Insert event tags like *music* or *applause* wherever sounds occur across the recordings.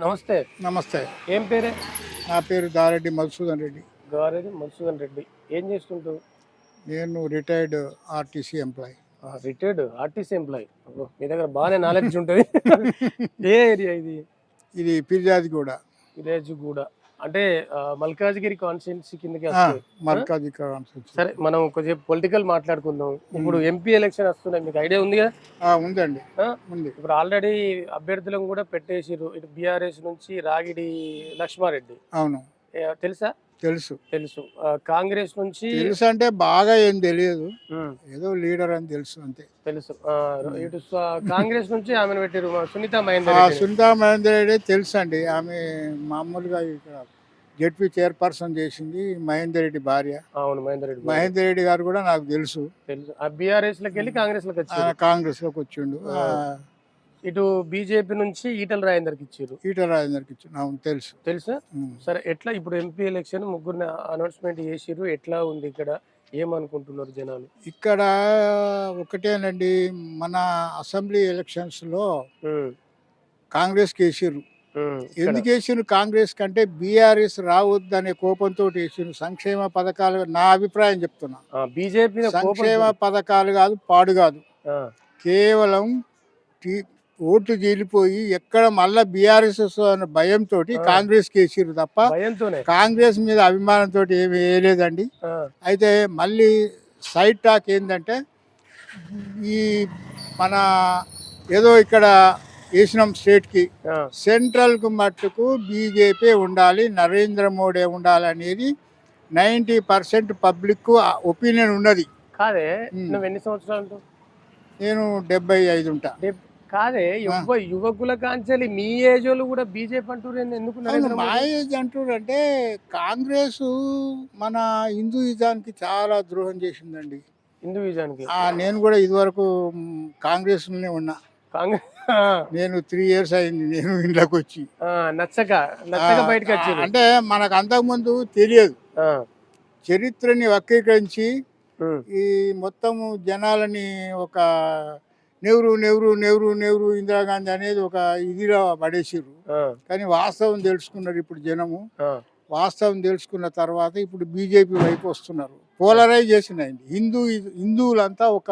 నమస్తే. నమస్తే. ఏం పేరే? నా పేరు దారెడ్డి మధుసూదన్ రెడ్డి. గారెడ్డి మధుసూదన్ రెడ్డి. ఏం చేస్తుంటావు? నేను retired RTC employee. Retired RTC employee. మీ దగ్గర బాగానే నాలెడ్జ్ ఉంటుంది. *laughs* ఏ ఏరియా ఇది? ఇది ఫిర్యాది కూడా కూడా అంటే మల్కాజ్గిరి కాన్స్టిట్యున్సీ కిందకి వస్తుంది. మర్కాజీ సరే మనం కొంచెం పొలిటికల్ మాట్లాడుకుందాం. ఇప్పుడు ఎంపీ ఎలక్షన్ వస్తున్నాయి. మీకు ఐడియా ఉంది కదా ఉందండి. ఆ? ఉంది. ఇప్పుడు ఆల్రెడీ అభ్యర్థులను కూడా పెట్టేసిర్రు. ఇటు బీఆర్ఎస్ నుంచి రాగిడి లక్ష్మారెడ్డి. అవును. ఏ, తెలుసా? తెలుసు. తెలుసు. ఆ, కాంగ్రెస్ నుంచి తెలుసు అంటే బాగా ఏం తెలియదు. ఉమ్, ఏదో లీడర్ అని తెలుసు అంతే. తెలుసు. ఆ, ఇటు స్వ- కాంగ్రెస్ నుంచి ఆమెను పెట్టారు సునీత మహేందర్ ఆ రెడ్డిని. సునీతా మహేందర్ రెడ్డి తెలుసు అండి ఆమె మామూలుగా ఇక్కడ జెడ్పీ చైర్పర్సన్ చేసింది మహేందర్ రెడ్డి భార్య. అవును మహేందర్ రెడ్డి మహేందర్ రెడ్డి గారు కూడా నాకు తెలుసు. తెలుసు. ఆ బీఆర్ఎస్లోకి వెళ్ళి కాంగ్రెస్లోకి కాంగ్రెస్ వచ్చిండు. ఇటు బీజేపీ నుంచి ఈటల రాజేందర్కి ఇచ్చారు. ఈటల రాజేందర్కి ఇచ్చిండు అవును తెలుసు. తెలుసా. సరే ఎట్లా ఇప్పుడు ఎంపీ ఎలక్షన్ ముగ్గురిని అనౌన్స్మెంట్ చేసిర్రు? ఎట్లా ఉంది ఇక్కడ? ఏమనుకుంటున్నారు జనాలు? ఇక్కడ ఒకటేనండి మన అసెంబ్లీ ఎలక్షన్స్లో ఉమ్, కాంగ్రెస్ వేసిర్రు. ఎందుకు కాంగ్రెస్ కంటే బీఆర్ఎస్ రావద్దనే కోపంతో వేసిర్రు సంక్షేమ పథకాలు నా అభిప్రాయం చెప్తున్నా. బీజేపీ సంక్షేమ పథకాలు కాదు పాడు కాదు. కేవలం టీ- ఓట్లు చీలిపోయి ఎక్కడ మళ్ళా బీఆర్ఎస్ అనే భయంతో. కాంగ్రెస్ వేసిర్రు తప్ప కాంగ్రెస్ మీద అభిమానంతో ఏమి వేయలేదండి. అయితే మళ్ళీ సైడ్ టాక్ ఏంటంటే ఈ మన ఏదో ఇక్కడ వేసినాం స్టేట్కి సెంట్రల్కు మట్టుకు బీజేపీ ఉండాలి నరేంద్ర మోడీ ఉండాలి అనేది నైంటీ పర్సెంట్ పబ్లిక్ ఒపీనియన్ ఉన్నది కాదే. నువ్వు ఎన్ని సంవత్సరాలు? నేను డెబ్బై ఐదు ఉంటా కాదే యువ యువకుల కాంచెలి మీ ఏజ్ వాళ్ళు కూడా బీజేపీ అంటారు ఏంది? ఎందుకు మా? ఏజ్ అంటారంటే కాంగ్రెస్ మన హిందూయిజానికి చాలా ద్రోహం చేసిందండి హిందూయిజానికి నేను కూడా ఇదివరకు మ్, కాంగ్రెస్లోనే ఉన్నా కాంగ్రెస్ నేను త్రీ ఇయర్స్ అయింది నేను ఇంట్లోకి వచ్చి నచ్చక నచ్చక బయటకు వచ్చారు అంటే మనకు అంతకుముందు తెలియదు. చరిత్రని వక్రీకరించి ఈ మొత్తము జనాలని ఒక నెహ్రూ నెహ్రూ నెహ్రూ నెహ్రూ ఇందిరాగాంధీ అనేది ఒక ఇదిలో పడేసిర్రు. ఆ, కానీ వాస్తవం తెలుసుకున్నారు ఇప్పుడు జనము. వాస్తవం తెలుసుకున్న తర్వాత ఇప్పుడు బీజేపీ వైపు వస్తున్నారు. పోలరైజేషన్ అయింది. హిందూ హిందువులంతా ఒక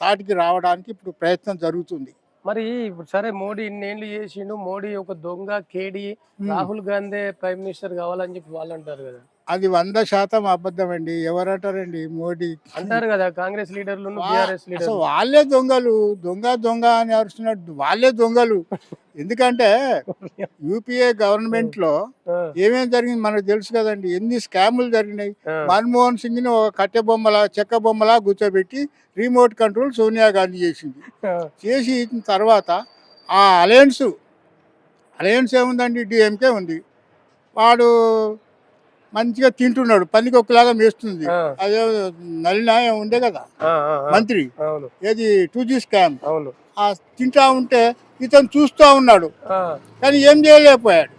తాటికి రావడానికి ఇప్పుడు ప్రయత్నం జరుగుతుంది. మరి ఇప్పుడు సరే మోడీ ఇన్నేళ్ళు చేసిండు మోడీ ఒక దొంగ కేడి రాహుల్ గాంధీ ప్రైమ్ మినిస్టర్ కావాలని చెప్పి వాళ్ళు అంటారు కదా. అది వంద శాతం అబద్ధం అండి ఎవరంటారండి? మోడీ. అంటారు కదా కాంగ్రెస్ లీడర్లు అసలు వాళ్ళే దొంగలు. దొంగ దొంగ అని అరుస్తున్నట్టు వాళ్ళే దొంగలు. ఎందుకంటే యూపీఏ గవర్నమెంట్లో ఆ, ఏమేం జరిగింది మనకు తెలుసు కదండి. ఎన్ని స్కాములు జరిగినాయి. మన్మోహన్ సింగ్ని ఒక కట్టె బొమ్మలా చెక్క బొమ్మలా కూర్చోబెట్టి రిమోట్ కంట్రోల్ సోనియా గాంధీ చేసింది. చేసి తర్వాత ఆ అలయన్స్ అలయన్స్ ఏముందండి? డిఎంకే ఉంది. వాడు మంచిగా తింటున్నాడు పనికి ఒకలాగా మేస్తుంది అదే నలిన ఉండే కదా మంత్రి. ఏది టూ జీ స్కామ్ ఆ తింటా ఉంటే ఇతను చూస్తూ ఉన్నాడు. కానీ ఏం చేయలేకపోయాడు.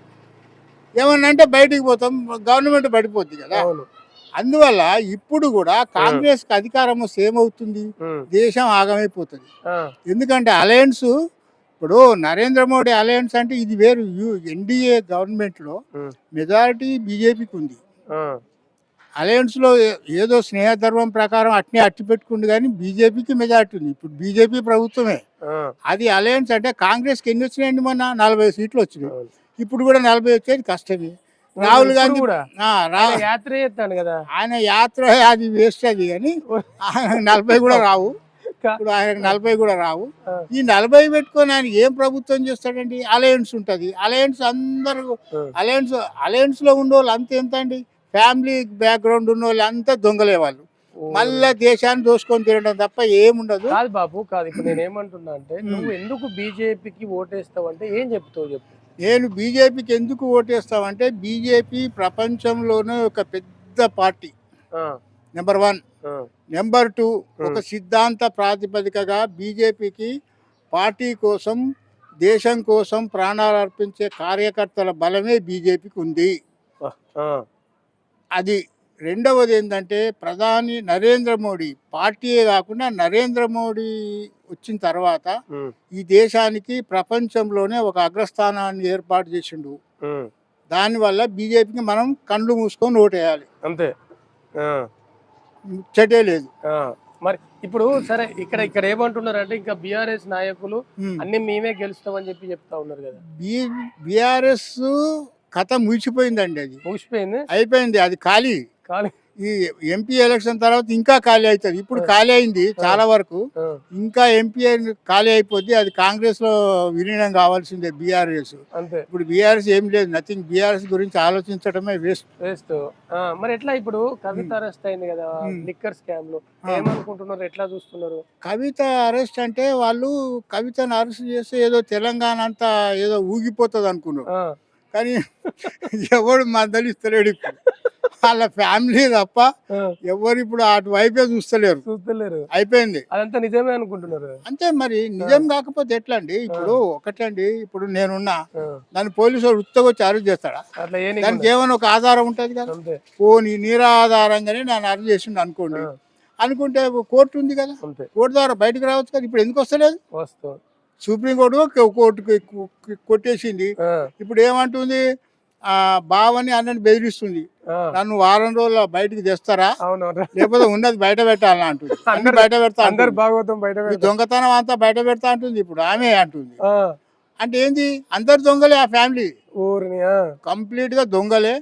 ఏమన్నా అంటే బయటికి పోతాం గవర్నమెంట్ పడిపోద్ది కదా. అవును. అందువల్ల ఇప్పుడు కూడా కాంగ్రెస్కి అధికారం వస్తే ఏమవుతుంది? ఉమ్, దేశం ఆగమైపోతుంది. ఎందుకంటే అలయన్స్ ఇప్పుడు నరేంద్ర మోడీ అలయన్స్ అంటే ఇది వేరు. ఎన్డీఏ గవర్నమెంట్లో ఉమ్, మెజారిటీ బీజేపీకి ఉంది. అలయన్స్లో ఏదో స్నేహధర్మం ప్రకారం అట్నే అట్టి పెట్టుకుంది కానీ బీజేపీకి మెజారిటీ ఉంది. ఇప్పుడు బీజేపీ ప్రభుత్వమే. అది అలయన్స్ అంటే కాంగ్రెస్కి ఎన్ని వచ్చినాయండి మొన్న? నలభై సీట్లు వచ్చినాయి. ఇప్పుడు కూడా నలభై వచ్చేది కష్టమే. రాహుల్ గాంధీ కూడా. యాత్ర చేస్తాడు కదా. ఆయన యాత్ర అది వేస్ట్ అది కానీ ఆయన నలభై కూడా రావు. ఇప్పుడు ఆయనకు నలభై కూడా రావు. ఈ నలభై పెట్టుకొని ఆయన ఏం ప్రభుత్వం చేస్తాడండి? అలయన్స్ ఉంటుంది. అలయన్స్ అందరూ. అలయన్స్ అలయన్స్లో ఉన్న వాళ్ళు అంత ఎంత అండి ఫ్యామిలీ బ్యాక్గ్రౌండ్ ఉన్న వాళ్ళు అంతా దొంగలే వాళ్ళు. మళ్ళా దేశాన్ని దోసుకొని తినడం తప్ప ఏముండదు. కాదు బాబు కాదు ఇప్పుడు నేను ఏమంటున్నా అంటే నువ్వు ఎందుకు బీజేపీకి ఓటేస్తావు అంటే ఏం చెప్తావు చెప్పు. నేను బీజేపీకి ఎందుకు ఓటేస్తామంటే బీజేపీ ప్రపంచంలోనే ఒక పెద్ద party. Number one number two. ఒక సిద్ధాంత ప్రాతిపదికగా బీజేపీకి పార్టీ కోసం దేశం కోసం ప్రాణాలు అర్పించే కార్యకర్తల బలమే బీజేపీకి ఉంది. అది రెండవది ఏంటంటే ప్రధాని నరేంద్ర మోడీ పార్టీయే కాకుండా నరేంద్ర మోడీ వచ్చిన తర్వాత ఈ దేశానికి ప్రపంచంలోనే ఒక అగ్రస్థానాన్ని ఏర్పాటు చేసిండు. దానివల్ల బీజేపీకి మనం కళ్ళు మూసుకొని ఓటేయాలి. అంతే. ముచ్చటే లేదు. మరి ఇప్పుడు సరే ఇక్కడ ఇక్కడ ఏమంటున్నారు అంటే ఇంకా బీఆర్ఎస్ నాయకులు. అన్ని మేమే గెలుస్తామని చెప్పి చెప్తా ఉన్నారు కదా. బీ బీఆర్ఎస్ కథ ముగిసిపోయిందండి అది. ముగిసిపోయింది? అయిపోయింది. అది ఖాళీ. కానీ ఈ ఎంపీ ఎలక్షన్ తర్వాత ఇంకా ఖాళీ అవుతుంది. ఇప్పుడు ఖాళీ అయింది చాలా వరకు. ఇంకా ఎంపీ ఖాళీ అయిపోద్ది. అది కాంగ్రెస్లో విలీనం కావాల్సిందే బీఆర్ఎస్. ఇప్పుడు బీఆర్ఎస్ ఏం లేదు. నథింగ్. బీఆర్ఎస్ గురించి ఆలోచించడమే వేస్ట్. వేస్ట్. మరి ఎట్లా ఇప్పుడు కవిత అరెస్ట్ అయింది కదా. లిక్కర్ స్కామ్లో. ఏమనుకుంటున్నారు? ఎట్లా చూస్తున్నారు? కవిత అరెస్ట్ అంటే వాళ్ళు కవితను అరెస్ట్ చేస్తే ఏదో తెలంగాణ అంతా ఏదో ఊగిపోతుంది అనుకున్నారు కానీ ఎవడు మందలిస్తలేడు ఇప్పుడు. వాళ్ళ ఫ్యామిలీ తప్ప ఎవరు ఇప్పుడు అటు వైపే చూస్తలేరు. చూస్తలేరు. అయిపోయింది. అదంతా నిజమే అనుకుంటున్నారు. అంతే మరి నిజం కాకపోతే ఎట్లా అండి ఇప్పుడు ఒకటండి ఇప్పుడు నేనున్నా ఆ, నన్ను పోలీసు వాడు ఉత్తగా వచ్చి అరెస్ట్ చేస్తాడా? దానికి ఏమైనా ఒక ఆధారం ఉంటుంది కదా? పోనీ నిరాధారంగానే నన్ను అరెస్ట్ చేసిండు అనుకోండి. అనుకుంటే కోర్టు ఉంది కదా? కోర్టు ద్వారా బయటకు రావచ్చు కదా? ఇప్పుడు ఎందుకు వస్తలేదు? వస్తు. సుప్రీంకోర్టు కోర్టుకి కొట్టేసింది. ఇప్పుడు ఏమంటుంది? ఆ బావని అన్నని బెదిరిస్తుంది. నన్ను వారం రోజుల బయటికి తెస్తారా? లేకపోతే ఉన్నది బయట పెట్టాలా అంటుంది. అన్ని బయట పెడతా అందరు. భాగవతం బయట. దొంగతనం అంతా బయట పెడతా అంటుంది ఇప్పుడు. ఆమె అంటుంది. అంటే ఏంది? అందరు దొంగలే ఆ ఫ్యామిలీ. కంప్లీట్గా దొంగలే.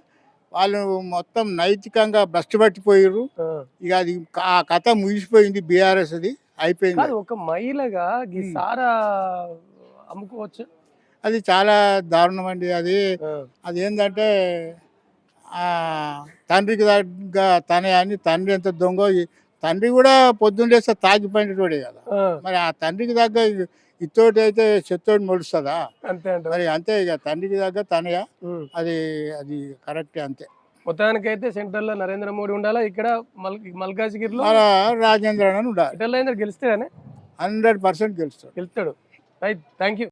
వాళ్ళు మొత్తం నైతికంగా భ్రష్టు పట్టిపోయారు ఆ. ఇక అది ఆ కథ ముగిసిపోయింది బీఆర్ఎస్ అది అయిపోయింది. కాదు ఒక మహిళగా ఈ. సారా అమ్ముకోవచ్చు. అది చాలా దారుణం అండి అది అది ఏంటంటే ఆ తండ్రికి దగ్గ తనే అని తండ్రి ఎంత దొంగ తండ్రి కూడా పొద్దున్న లేస్తే తాగిపోయినటువంటి కదా. మరి ఆ తండ్రికి దగ్గర ఇతోటి అయితే చెత్తోటి మొలుస్తుందా మరి అంతే ఇక తండ్రికి దగ్గర తనయ. అది అది కరెక్టే అంతే. మొత్తానికైతే సెంటర్లో నరేంద్ర మోడీ ఉండాలా? ఇక్కడ మల్ మల్కాజ్గిరిలో రాజేంద్ర అని ఉండాలి. ఇటల్ గెలిస్తే కానీ హండ్రెడ్ పర్సెంట్ గెలుస్తాడు. గెలుస్తాడు. Right thank you